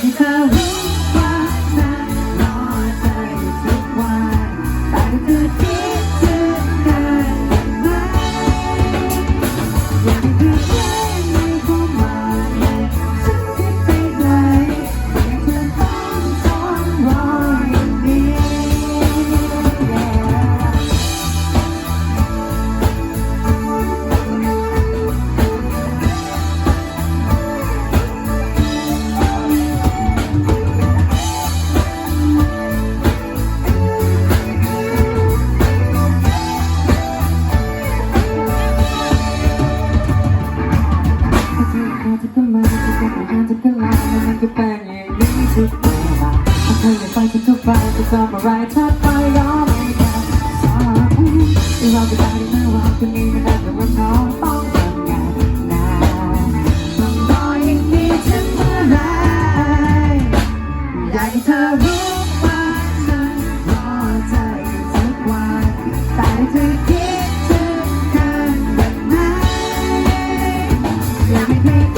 ให้เธอรู้ว่ารอเธทุกวันแต่เธอ อาจจะเป็นลางมันก็เป็นอย่างนี้ทุกเวลาถ้าเธออยากไปก็ทุกไปจะทำอะไรถ้าไปยอมไม่ได้สาบเราจะไปหน้าว่าจะมีไม่ได้แต่ว่าน้องต้องทำงานนานต้องรออย่างนี้ถึงเมื่อไรอยากให้เธอรู้ว่าฉันรอเธออจทุกวันแต่เธอคิดถึงกันแบบไหอยากให้เธ